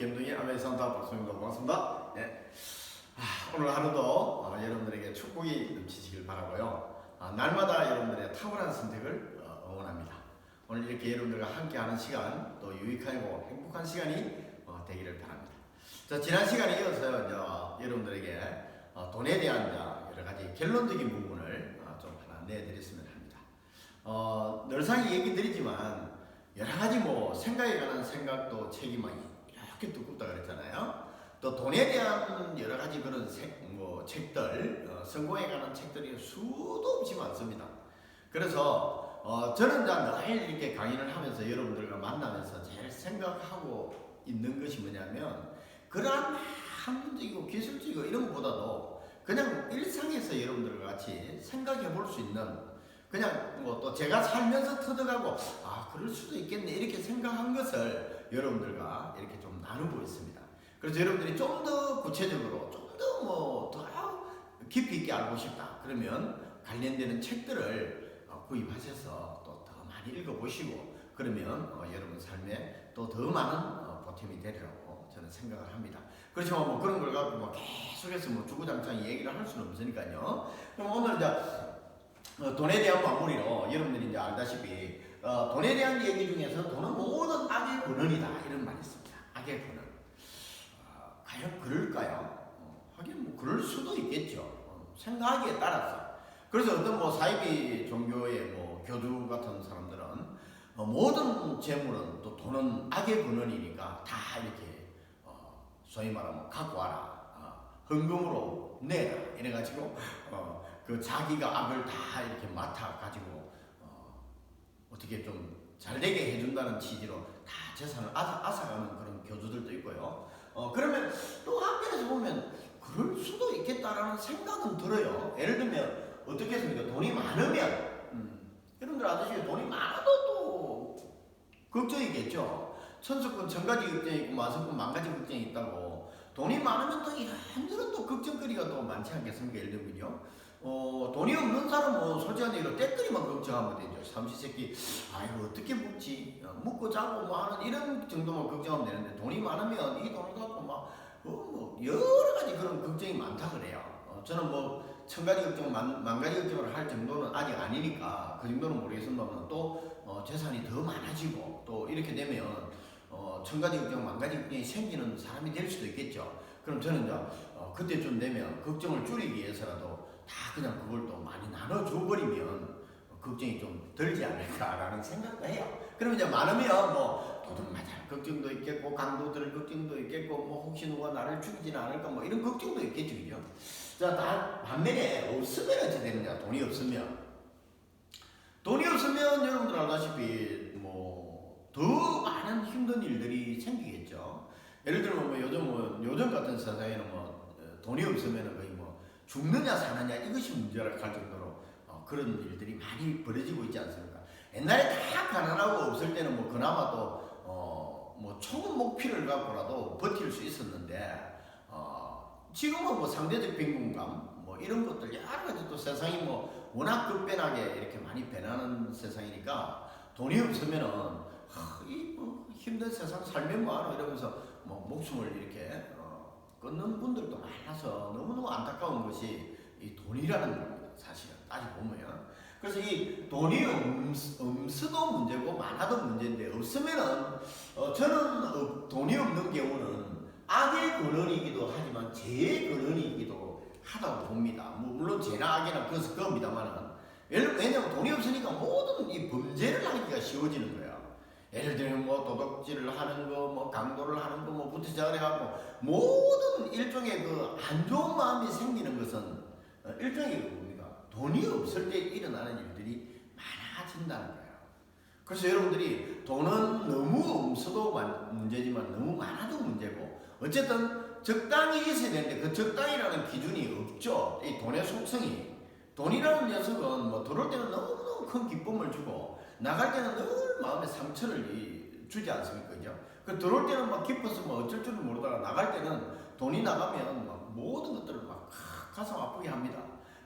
김동희 아메리산타 박수입니다. 반갑습니다. 네. 아, 오늘 하루도 어, 여러분들에게 축복이 넘치시길 바라고요. 아, 날마다 여러분들의 탁월한 선택을 어, 응원합니다. 오늘 이렇게 여러분들과 함께하는 시간 또 유익하고 행복한 시간이 어, 되기를 바랍니다. 자, 지난 시간에 이어서 이제 여러분들에게 어, 돈에 대한 이제 여러 가지 결론적인 부분을 어, 좀 하나 내드렸으면 합니다. 어, 늘상 얘기 드리지만 여러 가지 뭐 생각에 관한 생각도 막 이렇게 두껍다 그랬잖아요. 또 돈에 대한 여러 가지 그런 책, 뭐 책들, 어, 성공에 관한 책들이 수도 없이 많습니다. 그래서 어, 저는 늘 이렇게 강의를 하면서 여러분들과 만나면서 제일 생각하고 있는 것이 뭐냐면 그러한 학문적이고 기술적이고 이런 것보다도 그냥 일상에서 여러분들과 같이 생각해 볼 수 있는 그냥 뭐 또 제가 살면서 터득하고 아 그럴 수도 있겠네 이렇게 생각한 것을 여러분들과 이렇게 좀 나누고 있습니다. 그래서 여러분들이 좀 더 구체적으로 좀 더 뭐 더 깊이 있게 알고 싶다 그러면 관련되는 책들을 어, 구입하셔서 또 더 많이 읽어보시고 그러면 어, 여러분 삶에 또 더 많은 어, 보탬이 되리라고 저는 생각을 합니다. 그렇지만 뭐 그런 걸 갖고 뭐 계속해서 뭐 주구장창 얘기를 할 수는 없으니까요. 그럼 오늘 이제 어, 돈에 대한 마무리로 여러분들이 이제 알다시피 어, 돈에 대한 얘기 중에서 돈은 모든 악의 근원이다 이런 말이 있습니다. 악의 근원. 어, 과연 그럴까요? 어, 하긴 뭐 그럴 수도 있겠죠. 어, 생각하기에 따라서. 그래서 어떤 뭐 사이비 종교의 뭐 교주 같은 사람들은 어, 모든 재물은 또 돈은 악의 근원이니까 다 이렇게 어, 소위 말하면 갖고 와라. 어, 헌금으로 내라. 이래가지고 어, 그 자기가 악을 다 이렇게 맡아 가지고 어, 어떻게 좀 잘되게 해준다는 취지로 다 재산을 앗아가는 그런 교주들도 있고요. 어, 그러면 또 한편에서 보면 그럴 수도 있겠다라는 생각은 들어요. 예를 들면 어떻게 했습니까? 돈이 많으면 음, 여러분들 아시죠? 돈이 많아도 또 걱정이겠죠. 천수권 천 가지 걱정이 있고 만수권 만 가지 걱정이 있다고 돈이 많으면 또 이런저런 또 걱정거리가 또 많지 않겠습니까? 예를 들면요. 어, 돈이 없는 사람은 뭐 솔직한 얘기로 때거리만 걱정하면 되죠. 삼시세끼, 아이고, 어떻게 묵지? 어, 묵고 자고 뭐 하는 이런 정도만 걱정하면 되는데 돈이 많으면 이 돈을 갖고 막, 어, 뭐, 여러 가지 그런 걱정이 많다 그래요. 어, 저는 뭐, 천 가지 걱정, 만, 만 가지 걱정을 할 정도는 아직 아니니까 그 정도는 모르겠습니다만 또 어, 재산이 더 많아지고 또 이렇게 되면 어, 천 가지 걱정, 만 가지 걱정이 생기는 사람이 될 수도 있겠죠. 그럼 저는 이제 어, 그때쯤 되면 걱정을 줄이기 위해서라도 다 그냥 그걸 또 많이 나눠줘 버리면 걱정이 좀 덜지 않을까라는 생각도 해요. 그러면 이제 많으면 뭐 도둑 맞을 걱정도 있겠고 강도 들 걱정도 있겠고 뭐 혹시 누가 나를 죽이지는 않을까 뭐 이런 걱정도 있겠죠? 자, 다 반면에 없으면 어떻게 되느냐? 돈이 없으면 돈이 없으면 여러분들 알다시피 뭐 더 많은 힘든 일들이 생기겠죠. 예를 들면 뭐 요즘 뭐 요즘 같은 세상에는 뭐 어, 돈이 없으면 거의 뭐 죽느냐 사느냐 이것이 문제라 할 정도로 어, 그런 일들이 많이 벌어지고 있지 않습니까? 옛날에 다 가난하고 없을 때는 뭐 그나마 또 어 뭐 초급 목표를 갖고라도 버틸 수 있었는데 어 지금은 뭐 상대적 빈곤감 뭐 이런 것들 여러 가지 또 세상이 뭐 워낙 급변하게 이렇게 많이 변하는 세상이니까 돈이 없으면은 하, 이 뭐 힘든 세상 살면 뭐하노 이러면서 뭐 목숨을 이렇게 어, 끊는 분들도 많아서 너무너무 안타까운 것이 이 돈이라는 겁니다. 사실은 따지고 보면. 그래서 이 돈이 없, 없어도 문제고 많아도 문제인데 없으면은 어, 저는 어, 돈이 없는 경우는 악의 근원이기도 하지만 죄의 근원이기도 하다고 봅니다. 뭐 물론 죄나 악이나 그것은 그겁니다만은 왜냐면 돈이 없으니까 모든 이 범죄를 하기가 쉬워지는 거예요. 예를 들면 뭐 도둑질을 하는 거, 뭐 강도를 하는 거, 뭐 부티작을 해갖고 모든 일종의 그 안 좋은 마음이 생기는 것은 어, 일종의 뭡니까 돈이 없을 때 일어나는 일들이 많아진다는 거예요. 그래서 여러분들이 돈은 너무 없어도 문제지만 너무 많아도 문제고 어쨌든 적당히 있어야 되는데 그 적당이라는 기준이 없죠. 이 돈의 속성이 돈이라는 녀석은 뭐 들어올 때는 너무너무 큰 기쁨을 주고 나갈 때는 늘 마음에 상처를 이- 주지 않습니까? 그죠? 그 들어올 때는 막 기뻐서 뭐 어쩔 줄을 모르다가 나갈 때는 돈이 나가면 막 모든 것들을 막 가슴 아프게 합니다.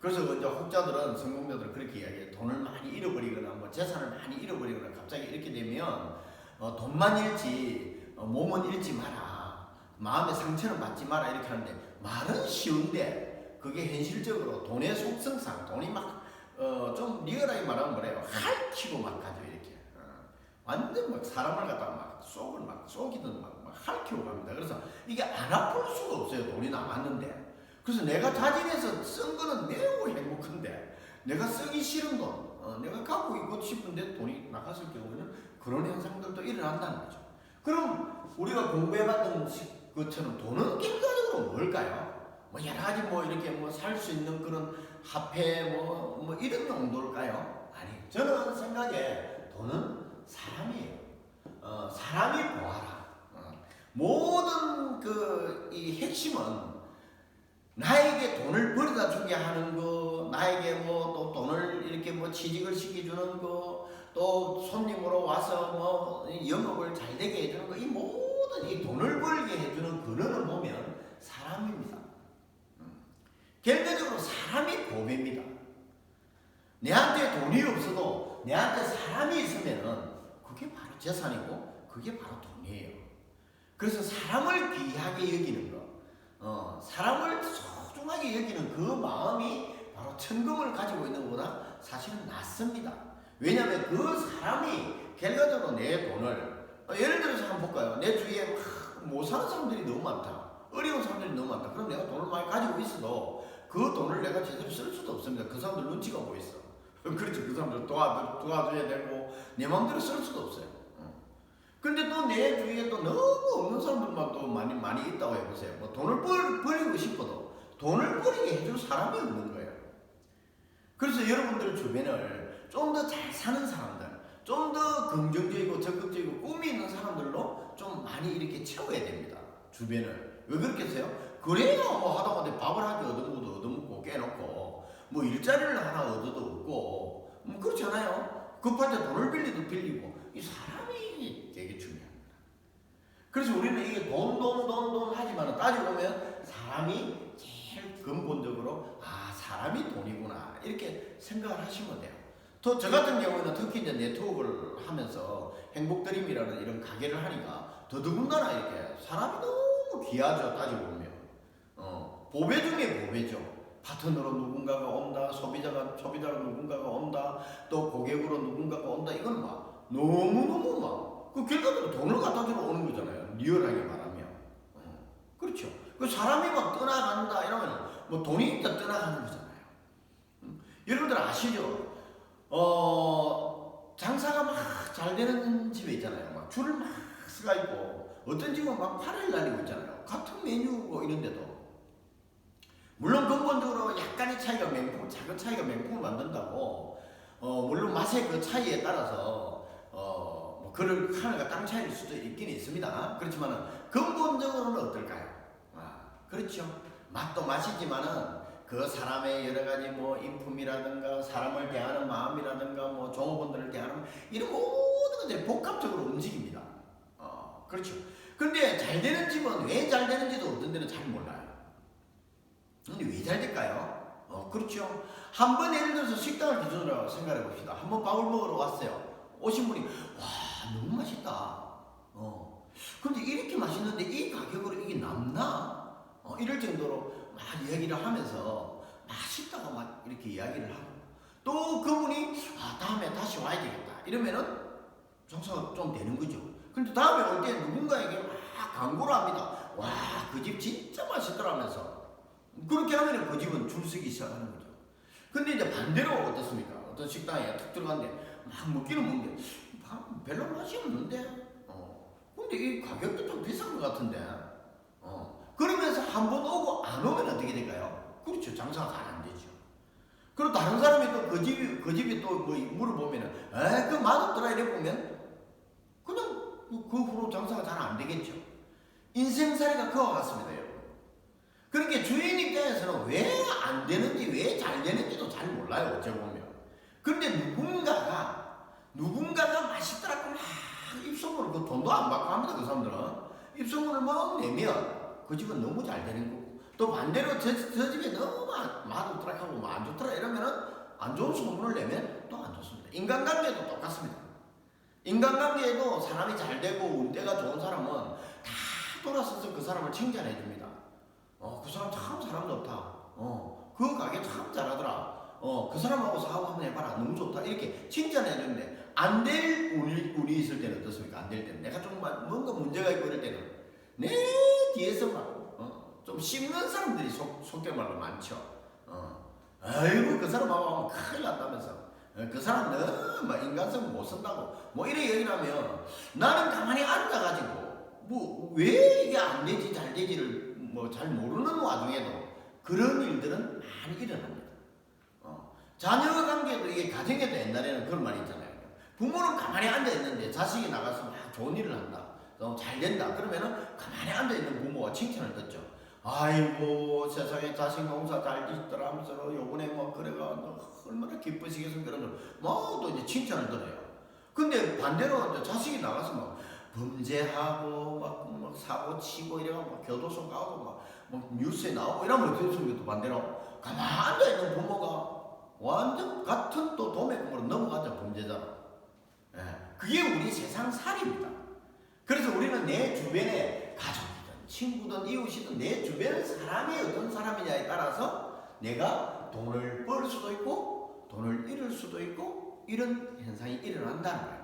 그래서 이제 혹자들은 성공자들은 그렇게 이야기해요. 돈을 많이 잃어버리거나 뭐 재산을 많이 잃어버리거나 갑자기 이렇게 되면 어, 돈만 잃지 어, 몸은 잃지 마라. 마음의 상처는 받지 마라 이렇게 하는데 말은 쉬운데 그게 현실적으로 돈의 속성상 돈이 막 어 좀 리얼하게 말하면 뭐래요 핥히고 막 가죠 이렇게 어. 완전 막 사람을 갖다가 막 속을 막 속이든 막, 막 핥히고 갑니다 그래서 이게 안 아플 수가 없어요 돈이 남았는데 그래서 내가 자진해서 쓴 거는 매우 행복한데 내가 쓰기 싫은 돈 어, 내가 갖고 있고 싶은데 돈이 나갔을 경우에는 그런 현상들도 일어난다는 거죠 그럼 우리가 공부해봤던 시- 것처럼 돈은 결과적으로 뭘까요? 뭐 여러 가지 뭐 이렇게 뭐 살 수 있는 그런 화폐 뭐, 뭐 이런 용도일까요? 아니 저는 생각에 돈은 사람이에요. 어, 사람이 보아라. 어, 모든 그 이 핵심은 나에게 돈을 벌어다 주게 하는 거, 나에게 뭐 또 돈을 이렇게 뭐 취직을 시켜주는 거, 또 손님으로 와서 뭐 영업을 잘 되게 해주는 거, 이 모든 이 돈을 벌게 해주는 근원을 보면 사람입니다. 음. 결과적으로 사람이 보배입니다. 내한테 돈이 없어도 내한테 사람이 있으면은 그게 바로 재산이고 그게 바로 돈이에요. 그래서 사람을 귀하게 여기는 거, 어, 사람을 소중하게 여기는 그 마음이 바로 천금을 가지고 있는 것보다 사실은 낫습니다. 왜냐하면 그 사람이 결과적으로 내 돈을 어, 예를 들어서 한번 볼까요? 내 주위에 막 못 사는 사람들이 너무 많다. 어려운 사람들이 너무 많다. 그럼 내가 돈을 많이 가지고 있어도 그 돈을 내가 제대로 쓸 수도 없습니다. 그 사람들 눈치가 보였어. 그렇죠. 그 사람들 도와, 도와줘야 되고 내 마음대로 쓸 수도 없어요. 어. 근데 또 내 주위에 또 너무 없는 사람들만 또 많이 많이 있다고 해보세요. 뭐 돈을 벌, 벌이고 싶어도 돈을 벌이게 해줄 사람이 없는 거예요. 그래서 여러분들 주변을 좀 더 잘 사는 사람들, 좀 더 긍정적이고 적극적이고 꿈이 있는 사람들로 좀 많이 이렇게 채워야 됩니다. 주변을. 왜 그렇게 해요? 그래야 뭐 하다못해 밥을 하기 얻어먹어도 얻어먹고 깨놓고 뭐 일자리를 하나 얻어도 얻고 뭐 그렇지 않아요? 급할 때 돈을 빌리도 빌리고 이 사람이 되게 중요합니다. 그래서 우리는 이게 돈, 돈, 돈, 돈 하지만 따지고 보면 사람이 제일 근본적으로 아 사람이 돈이구나 이렇게 생각을 하시면 돼요. 또 저 같은 경우는 특히 이제 네트워크를 하면서 행복드림이라는 이런 가게를 하니까 더더군다나 이렇게 사람이 너무 귀하죠 따지고 보면 어, 보배 중에 보배죠. 파트너로 누군가가 온다, 소비자가 소비자로 누군가가 온다, 또 고객으로 누군가가 온다. 이건 막 너무 너무 막그 결과적으로 돈을 갖다 주러 오는 거잖아요. 리얼하게 말하면. 어, 그렇죠. 그 사람이 막 떠나간다 이러면 뭐 돈이 있다 떠나가는 거잖아요. 음, 여러분들 아시죠? 어 장사가 막 잘 되는 집에 있잖아요. 막 줄을 막 서가 있고 어떤 집은 막 8일 날리고 있잖아요. 같은 메뉴고 이런데도 물론 근본적으로 약간의 차이가 맹품, 작은 차이가 맹품을 만든다고 어 물론 맛의 그 차이에 따라서 어 뭐 그를 하나가 땅 차이일 수도 있긴 있습니다. 그렇지만은 근본적으로는 어떨까요? 아 그렇죠. 맛도 맛이지만은 그 사람의 여러 가지 뭐 인품이라든가 사람을 대하는 마음이라든가 뭐 종업원들을 대하는 이런 모든 것들이 복합적으로 움직입니다. 어, 그렇죠. 근데 잘 되는 집은 왜 잘 되는지도 어떤 데는 잘 몰라요. 근데 왜 잘 될까요? 어, 그렇죠. 한 번 예를 들어서 식당을 기준으로 생각해 봅시다. 한 번 밥을 먹으러 왔어요. 오신 분이 와 너무 맛있다. 어. 근데 이렇게 맛있는데 이 가격으로 이게 남나? 어, 이럴 정도로 막 이야기를 하면서 맛있다고 막 이렇게 이야기를 하고 또 그분이 아 다음에 다시 와야 되겠다 이러면은 장사가 좀 되는 거죠. 근데 다음에 올 때 누군가에게 막 광고를 합니다. 와 그 집 진짜 맛있더라면서 그렇게 하면 그 집은 줄 서기 시작하는 거죠. 근데 이제 반대로 어떻습니까? 어떤 식당에 툭 들어갔는데 막 먹기는 먹는데 아, 별로 맛이 없는데 어. 근데 이 가격도 좀 비싼 것 같은데 어. 그러면서 한 번 오고 안 오면 어떻게 될까요? 그렇죠. 장사가 잘 안 되죠. 그리고 다른 사람이 또 그 집이, 그 집이 또 뭐 물어보면은, 에이, 그 맛없더라 이래 보면, 그냥 그 후로 장사가 잘 안 되겠죠. 인생살이가 그와 같습니다, 여러분. 그러니까 주인 입장에서는 왜 안 되는지, 왜 잘 되는지도 잘 몰라요, 어째 보면. 근데 누군가가, 누군가가 맛있더라고 막 입소문을, 그 돈도 안 받고 합니다, 그 사람들은. 입소문을 막 내면, 그 집은 너무 잘 되는 거고 또 반대로 저, 저 집에 너무 맛없더라 하고 뭐안 좋더라 이러면은 안 좋은 소문을 내면 또 안 좋습니다. 인간관계도 똑같습니다. 인간관계에도 사람이 잘 되고 운대가 좋은 사람은 다 돌아서서 그 사람을 칭찬해 줍니다. 어, 그 사람 참 사람 좋다. 어, 그 가게 참 잘하더라. 어, 그 사람하고 사업 한번 해봐라. 너무 좋다. 이렇게 칭찬해 주는데, 안 될 운이, 운이 있을 때는 어떻습니까? 안 될 때는. 내가 좀막 뭔가 문제가 있고 이럴 때는, 내 뒤에서 막, 어, 좀 씹는 사람들이 속, 속된 말로 많죠. 어, 아이고, 그 사람하고 하면 큰일 났다면서. 어, 그 사람 너무 막 인간성 못 쓴다고. 뭐 이래 얘기하면, 나는 가만히 앉아가지고, 뭐, 왜 이게 안 되지, 잘 되지를 뭐 잘 모르는 와중에도 그런 일들은 많이 일어납니다. 어. 자녀 관계도 이게 가정에도 옛날에는 그런 말이 있잖아요. 부모는 가만히 앉아 있는데 자식이 나가서 막 좋은 일을 한다. 너무 잘 된다. 그러면은 가만히 앉아 있는 부모가 칭찬을 듣죠. 아이고 세상에 자식 농사 잘 짓더라면서 요번에 뭐 그래가 너 얼마나 기쁘시겠습니까? 그러면 뭐또 이제 칭찬을 들어요. 근데 반대로 이제 자식이 나가서 막 범죄하고 막, 막 사고 치고 이래가 막 교도소 가고 막, 막 뉴스에 나오고 이러면 어떻게 습니또 반대로 가만 앉아 있는 부모가 완전 같은 또 도매금으로 넘어가죠 범죄자로. 예, 그게 우리 세상 살입니다. 그래서 우리는 내 주변에 가족이든 친구든 이웃이든 내 주변 사람이 어떤 사람이냐에 따라서 내가 돈을 벌 수도 있고 돈을 잃을 수도 있고 이런 현상이 일어난다는 거예요.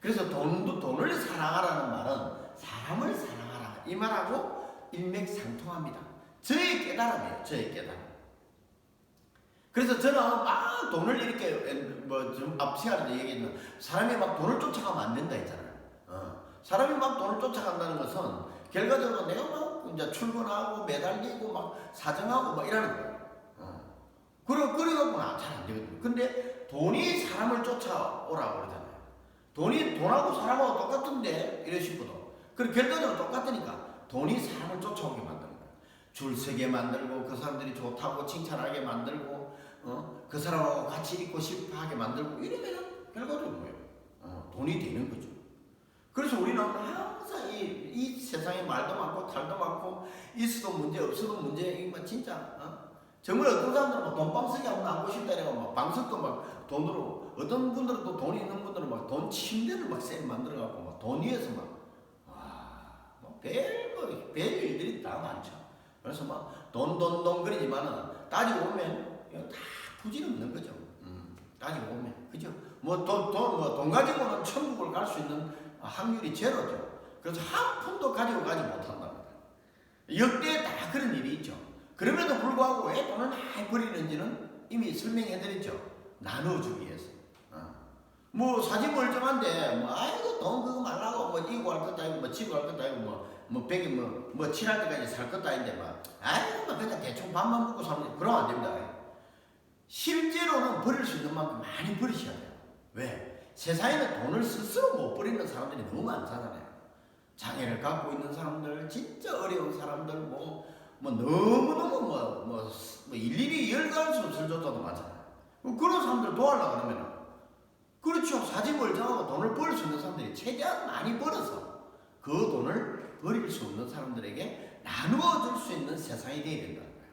그래서 돈도 돈을 사랑하라는 말은 사람을 사랑하라 이 말하고 일맥상통합니다. 저의 깨달음이에요. 저의 깨달음. 그래서 저는 막 돈을 이렇게 뭐좀 앞 시간에도 얘기했지만 사람이 막 돈을 쫓아가면 안 된다 했잖아요. 어. 사람이 막 돈을 쫓아간다는 것은 결과적으로 내가 막 이제 출근하고 매달리고 막 사정하고 막 이러는 거예요. 어. 그래 그래갖고는 잘안 되거든요. 근데 돈이 사람을 쫓아오라고 그러잖아요. 돈이 돈하고 사람하고 똑같은데 식으로. 그리고 결과적으로 똑같으니까 돈이 사람을 쫓아오게 만드는 거예요. 줄 서게 만들고 그 사람들이 좋다고 칭찬하게 만들고 어? 그 사람하고 같이 있고 싶어 하게 만들고 이러면 결과적으로 뭐예요? 어, 돈이 되는 거죠. 그래서 우리는 항상 이, 이 세상에 말도 많고 탈도 많고 있어도 문제 없어도 문제 이거 진짜 어? 정말 어떤 사람들은 막 돈방석이 하고 싶다 이래가 막 방석도 막 돈으로 어떤 분들은 또 돈이 있는 분들은 막 돈 침대를 막 세게 만들어 갖고 막 돈 위에서 막와뭐 별거 별 일들이 다 많죠. 그래서 막 돈돈돈 그러지만은 따지고 보면 이거 다 부질없는 거죠. 음, 따지고 보면 그죠? 뭐 돈돈뭐돈 가지고는 천국을 갈 수 있는 확률이 제로죠. 그래서 한 푼도 가지고 가지 못한답니다. 역대 다 그런 일이 있죠. 그럼에도 불구하고 왜 돈을 많이 버리는지는 이미 설명해드렸죠. 나눠주기 위해서. 어. 뭐 사진 멀쩡한데 뭐 아이고 돈 그거 말라고 뭐 이고 할 것도 아니고 뭐 치고 할 것도 아니고 뭐뭐 백이 뭐뭐 칠할 때까지 살 것도 아닌데 막 아이고 뭐 그냥 대충 밥만 먹고 사면 그러면 안 됩니다. 실제로는 버릴 수 있는 만큼 많이 버리셔야 돼요. 왜? 세상에는 돈을 스스로 못 버리는 사람들이 너무 많잖아요. 장애를 갖고 있는 사람들, 진짜 어려운 사람들, 뭐, 뭐 너무너무 뭐, 뭐, 뭐 일일이 열갈 수 없을 정도도 많잖아요. 그런 사람들 도와려고 그러면 그렇죠. 사지 멀쩡하고 돈을 벌 수 있는 사람들이 최대한 많이 벌어서 그 돈을 버릴 수 없는 사람들에게 나누어 줄 수 있는 세상이 되어야 된다는 거예요.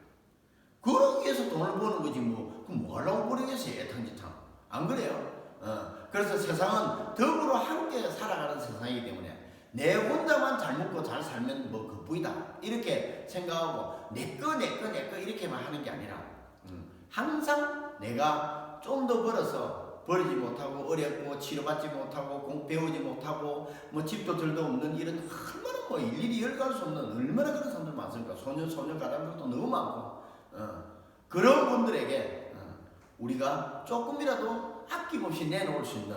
그러기 위해서 돈을 버는 거지 뭐, 그럼 뭐 하려고 버리겠어요, 애탕지탕. 안 그래요? 어, 그래서 세상은 더불어 함께 살아가는 세상이기 때문에 내 혼자만 잘 먹고 잘 살면 뭐 그뿐이다. 이렇게 생각하고 내꺼 내꺼 내꺼 이렇게만 하는 게 아니라 음, 항상 내가 좀 더 벌어서 버리지 못하고 어렵고 치료받지 못하고 공 배우지 못하고 뭐 집도 들도 없는 이런 얼마나 뭐 일일이 열갈 수 없는 얼마나 그런 사람들 많습니까? 소년 소년 가담들도 너무 많고. 어, 그런 분들에게 어, 우리가 조금이라도 아낌없이 내놓을 수 있는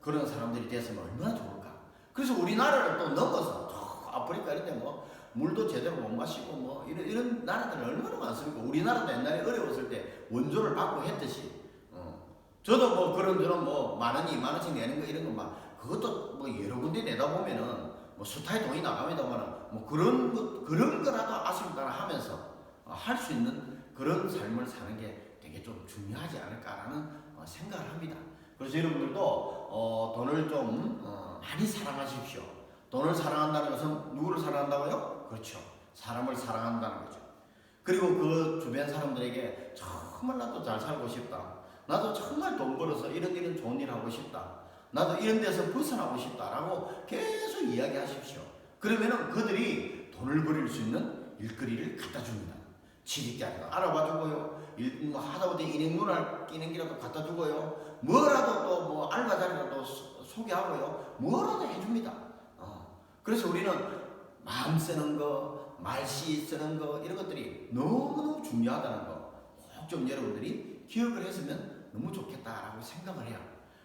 그런 사람들이 됐으면 얼마나 좋을까. 그래서 우리나라를 또 넘어서 저 아프리카 이런 데뭐 물도 제대로 못 마시고 뭐 이런, 이런 나라들이 얼마나 많습니까? 우리나라도 옛날에 어려웠을 때 원조를 받고 했듯이 어. 저도 뭐 그런 저런 뭐 만 원, 이만 원씩 내는 거 이런 거막 그것도 뭐 여러 군데 내다 보면은 뭐 수타에 돈이 나갑니다만은 뭐 그런 것 그런 거라도 아쉽다 하면서 할 수 있는 그런 삶을 사는 게 되게 좀 중요하지 않을까라는 어, 생각을 합니다. 그래서 여러분들도 어, 돈을 좀 어, 많이 사랑하십시오. 돈을 사랑한다는 것은 누구를 사랑한다고요? 그렇죠. 사람을 사랑한다는 거죠. 그리고 그 주변 사람들에게 정말 나도 잘 살고 싶다. 나도 정말 돈 벌어서 이런 이런 좋은 일 하고 싶다. 나도 이런 데서 벗어나고 싶다라고 계속 이야기하십시오. 그러면은 그들이 돈을 벌일 수 있는 일거리를 갖다 줍니다. 취직자도 알아봐 주고요. 일, 뭐 하다 보니 인행 눈알 끼는 기라도 갖다 주고요. 뭐라도 또 뭐 알바 자리라도 소- 소개하고요. 뭐라도 해줍니다. 어. 그래서 우리는 마음 쓰는 거, 말씨 쓰는 거 이런 것들이 너무너무 중요하다는 거 꼭 좀 여러분들이 기억을 했으면 너무 좋겠다라고 생각을 해요.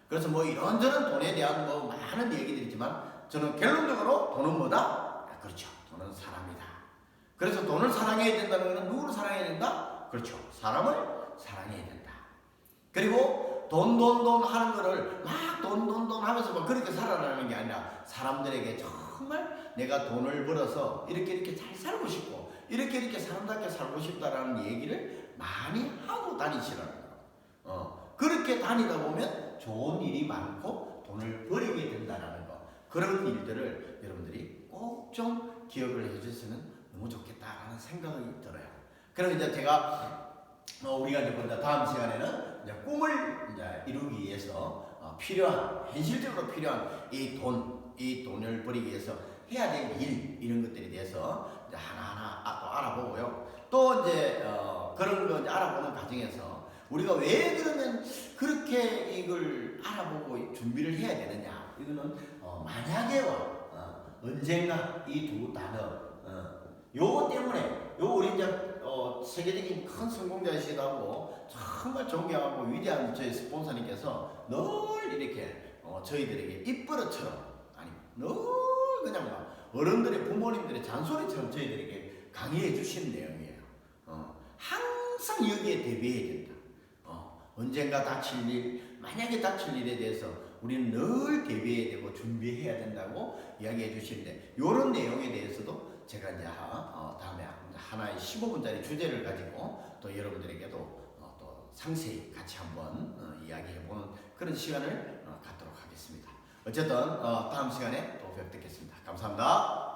그래서 뭐 이런저런 돈에 대한 뭐 많은 얘기들이 있지만 저는 결론적으로 돈은 뭐다? 아, 그렇죠. 돈은 사람이다. 그래서 돈을 사랑해야 된다는 것은 누구를 사랑해야 된다? 그렇죠. 사람을 사랑해야 된다. 그리고 돈, 돈, 돈 하는 거를 막 돈, 돈, 돈 하면서 막 그렇게 살아가는 게 아니라 사람들에게 정말 내가 돈을 벌어서 이렇게 이렇게 잘 살고 싶고 이렇게 이렇게 사람답게 살고 싶다라는 얘기를 많이 하고 다니시라는 거. 어, 그렇게 다니다 보면 좋은 일이 많고 돈을 벌이게 된다라는 거. 그런 일들을 여러분들이 꼭 좀 기억을 해주시면 너무 좋겠다라는 생각이 들어요. 그럼 이제 제가 어, 우리가 이제 먼저 다음 시간에는 이제 꿈을 이제 이루기 위해서 어, 필요한 현실적으로 필요한 이 돈, 이 돈을 벌이기 위해서 해야 될 일 이런 것들에 대해서 이제 하나하나 아, 또 알아보고요. 또 이제 어, 그런 거 이제 알아보는 과정에서 우리가 왜 그러면 그렇게 이걸 알아보고 준비를 해야 되느냐? 이거는 어, 만약에와 어, 언젠가 이 두 단어 어, 요거 때문에 요 우리 이제 어, 세계적인 큰 성공자이시기도 하고 정말 존경하고 위대한 저희 스폰서님께서 늘 이렇게 어, 저희들에게 입버릇처럼 아니 늘 그냥 막 어른들의 부모님들의 잔소리처럼 저희들에게 강의해 주신 내용이에요. 어, 항상 여기에 대비해야 된다. 어, 언젠가 닥칠 일, 만약에 닥칠 일에 대해서 우리는 늘 대비해야 되고 준비해야 된다고 이야기해 주시는데 이런 내용에 대해서도 제가 이제 어, 다음에 하나의 15분짜리 주제를 가지고 또 여러분들에게도 어, 또 상세히 같이 한번 어, 이야기해 보는 그런 시간을 어, 갖도록 하겠습니다. 어쨌든 어, 다음 시간에 또 뵙겠습니다. 감사합니다.